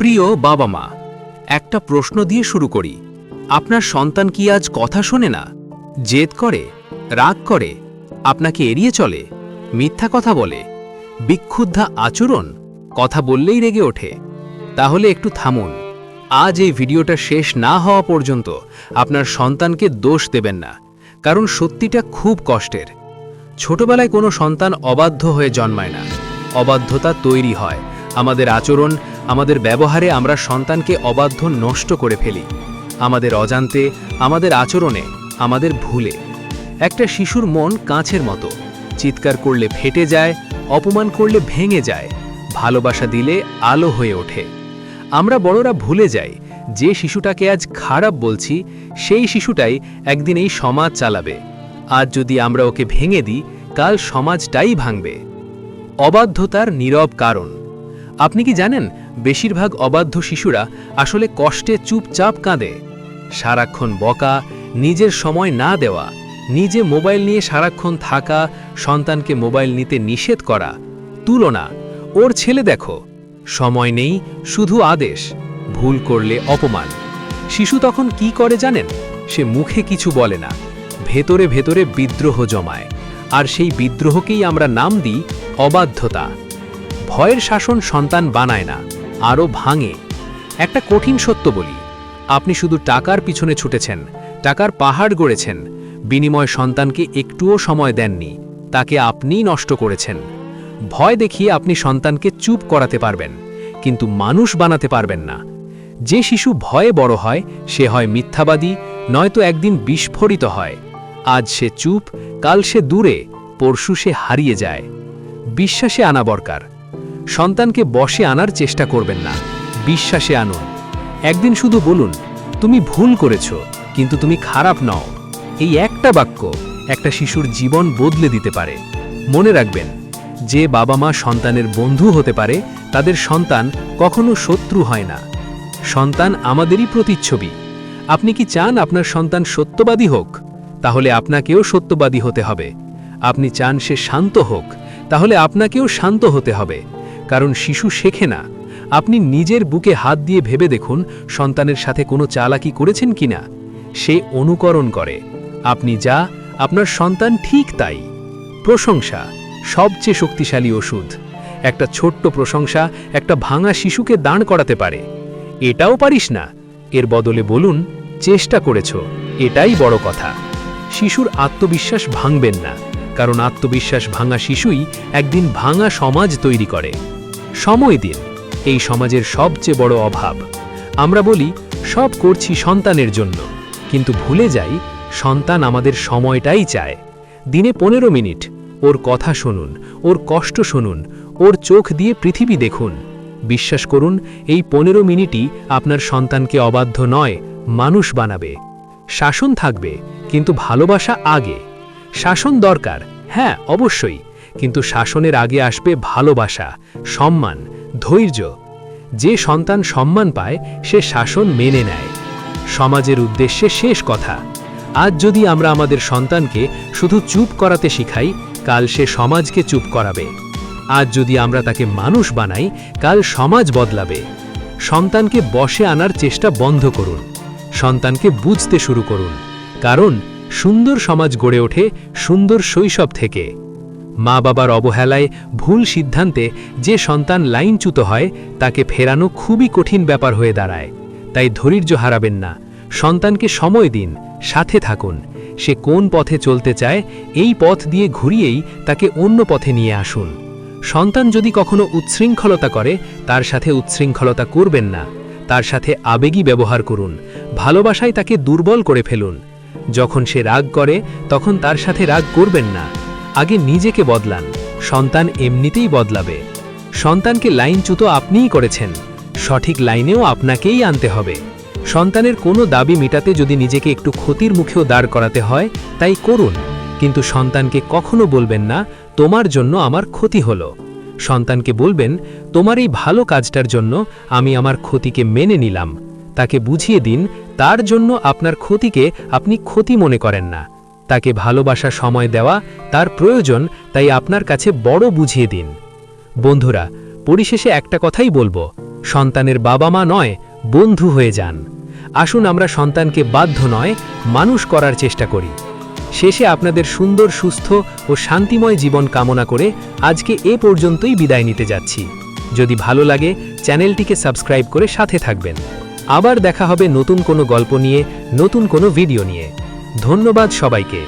প্রিয় বাবা মা, একটা প্রশ্ন দিয়ে শুরু করি। আপনার সন্তান কি আজ কথা শোনে না? জেদ করে? রাগ করে? আপনাকে এড়িয়ে চলে? মিথ্যা কথা বলে? বিক্ষুদ্ধা আচরণ? কথা বললেই রেগে ওঠে। তাহলে একটু থামুন। আজ এই ভিডিওটা শেষ না হওয়া পর্যন্ত আপনার সন্তানকে দোষ দেবেন না, কারণ সত্যিটা খুব কষ্টের। ছোটবেলায় কোনো সন্তান অবাধ্য হয়ে জন্মায় না। অবাধ্যতা তৈরি হয়। আমাদের আচরণ, আমাদের ব্যবহারে আমরা সন্তানকে অবাধ্য নষ্ট করে ফেলি। আমাদের অজান্তে, আমাদের আচরণে, আমাদের ভুলে। একটা শিশুর মন কাঁচের মতো। চিৎকার করলে ফেটে যায়, অপমান করলে ভেঙে যায়, ভালোবাসা দিলে আলো হয়ে ওঠে। আমরা বড়রা ভুলে যাই, যে শিশুটাকে আজ খারাপ বলছি, সেই শিশুটাই একদিন এই সমাজ চালাবে। আজ যদি আমরা ওকে ভেঙে দিই, কাল সমাজটাই ভাঙবে। অবাধ্যতার নীরব কারণ। আপনি কি জানেন, বেশিরভাগ অবাধ্য শিশুরা আসলে কষ্টে চুপচাপ কাঁদে। সারাক্ষণ বকা, নিজের সময় না দেওয়া, নিজে মোবাইল নিয়ে সারাক্ষণ থাকা, সন্তানকে মোবাইল নিতে নিষেধ করা, তুলনা, ওর ছেলে দেখো, সময় নেই, শুধু আদেশ, ভুল করলে অপমান। শিশু তখন কি করে জানেন? সে মুখে কিছু বলে না, ভেতরে ভেতরে বিদ্রোহ জমায়, আর সেই বিদ্রোহকেই আমরা নাম দিই অবাধ্যতা। ভয়ের শাসন সন্তান বানায় না, আরও ভাঙে। একটা কঠিন সত্য বলি, আপনি শুধু টাকার পিছনে ছুটেছেন, টাকার পাহাড় গড়েছেন, বিনিময় সন্তানকে একটুও সময় দেননি, তাকে আপনিই নষ্ট করেছেন। ভয় দেখিয়ে আপনি সন্তানকে চুপ করাতে পারবেন, কিন্তু মানুষ বানাতে পারবেন না। যে শিশু ভয়ে বড় হয়, সে হয় মিথ্যাবাদী, নয়তো একদিন বিস্ফোরিত হয়। আজ সে চুপ, কাল সে দূরে, পরশু সে হারিয়ে যায়। বিশ্বাসে আনা দরকার। সন্তানকে বসে আনার চেষ্টা করবেন না। বিশ্বাসে আনুন। একদিন শুধু বলুন, তুমি ভুল করেছ, কিন্তু তুমি খারাপ নও। এই একটা বাক্য একটা শিশুর জীবন বদলে দিতে পারে। মনে রাখবেন, যে বাবা মা সন্তানের বন্ধু হতে পারে, তাদের সন্তান কখনো শত্রু হয় না। সন্তান আমাদেরই প্রতিচ্ছবি। আপনি কি চান আপনার সন্তান সত্যবাদী হোক? তাহলে আপনাকেও সত্যবাদী হতে হবে। আপনি চান সে শান্ত হোক, তাহলে আপনাকেও শান্ত হতে হবে। কারণ শিশু শেখে না। আপনি নিজের বুকে হাত দিয়ে ভেবে দেখুন, সন্তানের সাথে কোনো চালাকি করেছেন কিনা। সে অনুকরণ করে। আপনি যা, আপনার সন্তান ঠিক তাই। প্রশংসা, সবচেয়ে শক্তিশালী ওষুধ। একটা ছোট্ট প্রশংসা একটা ভাঙা শিশুকে দাঁড় করাতে পারে। এটাও পারিস না। এর বদলে বলুন, চেষ্টা করেছ। এটাই বড় কথা। শিশুর আত্মবিশ্বাস ভাঙবেন না। কারণ আত্মবিশ্বাস ভাঙা শিশুই একদিন ভাঙা সমাজ তৈরি করে। সময় দিন, এই সমাজের সবচেয়ে বড় অভাব। আমরা বলি, সব করছি সন্তানের জন্য। কিন্তু ভুলে যাই, সন্তান আমাদের সময়টাই চায়। দিনে পনেরো মিনিট, ওর কথা শুনুন, ওর কষ্ট শুনুন, ওর চোখ দিয়ে পৃথিবী দেখুন। বিশ্বাস করুন, এই পনেরো মিনিটই আপনার সন্তানকে অবাধ্য নয়, মানুষ বানাবে। শাসন থাকবে, কিন্তু ভালোবাসা আগে। শাসন দরকার হ্যাঁ অবশ্যই। কিন্তু শাসনের আগে আসবে ভালোবাসা, সম্মান, ধৈর্য। যে সন্তান সম্মান পায়, সে শাসন মেনে নেয়। সমাজের উদ্দেশ্যে শেষ কথা। আজ যদি আমরা আমাদের সন্তানকে শুধু চুপ করাতে শিখাই, কাল সে সমাজকে চুপ করাবে। আজ যদি আমরা তাকে মানুষ বানাই, কাল সমাজ বদলাবে। সন্তানকে বসে আনার চেষ্টা বন্ধ করুন। সন্তানকে বুঝতে শুরু করুন। কারণ সুন্দর সমাজ গড়ে ওঠে সুন্দর শৈশব থেকে। মা বাবার অবহেলায় ভুল সিদ্ধান্তে যে সন্তান লাইনচ্যুত হয়, তাকে ফেরানো খুবই কঠিন ব্যাপার হয়ে দাঁড়ায়। তাই ধৈর্য হারাবেন না। সন্তানকে সময় দিন, সাথে থাকুন। সে কোন পথে চলতে চায়, এই পথ দিয়ে ঘুরিয়েই তাকে অন্য পথে নিয়ে আসুন। সন্তান যদি কখনো উচ্ছৃঙ্খলতা করে, তার সাথে উচ্ছৃঙ্খলতা করবেন না। তার সাথে আবেগী ব্যবহার করুন। ভালোবাসায় তাকে দুর্বল করে ফেলুন। যখন সে রাগ করে, তখন তার সাথে রাগ করবেন না। আগে নিজেকে বদলান। সন্তান এমনিতেই বদলাবে। সন্তানকে লাইনচ্যুত আপনিই করেছেন। সঠিক লাইনেও আপনাকেই আনতে হবে। সন্তানের কোনো দাবি মেটাতে যদি নিজেকে একটু ক্ষতির মুখেও দাঁড় করাতে হয়, তাই করুন। কিন্তু সন্তানকে কখনো বলবেন না, তোমার জন্য আমার ক্ষতি হলো। সন্তানকে বলবেন, তোমার এই ভালো কাজটার জন্য আমি আমার ক্ষতিকে মেনে নিলাম। তাকে বুঝিয়ে দিন, তার জন্য আপনার ক্ষতিকে আপনি ক্ষতি মনে করেন না। তাকে ভালোবাসা সময় দেওয়া তার প্রয়োজন, তাই আপনার কাছে বড় বুঝিয়ে দিন। বন্ধুরা, পরিশেষে একটা কথাই বলব, সন্তানের বাবা মা নয়, বন্ধু হয়ে যান। আসুন আমরা সন্তানকে বাধ্য নয়, মানুষ করার চেষ্টা করি। শেষে আপনাদের সুন্দর, সুস্থ ও শান্তিময় জীবন কামনা করে আজকে এ পর্যন্তই বিদায় নিতে যাচ্ছি। যদি ভালো লাগে, চ্যানেলটিকে সাবস্ক্রাইব করে সাথে থাকবেন। আবার দেখা হবে নতুন কোনো গল্প নিয়ে, নতুন কোনো ভিডিও নিয়ে। ধন্যবাদ সবাইকে।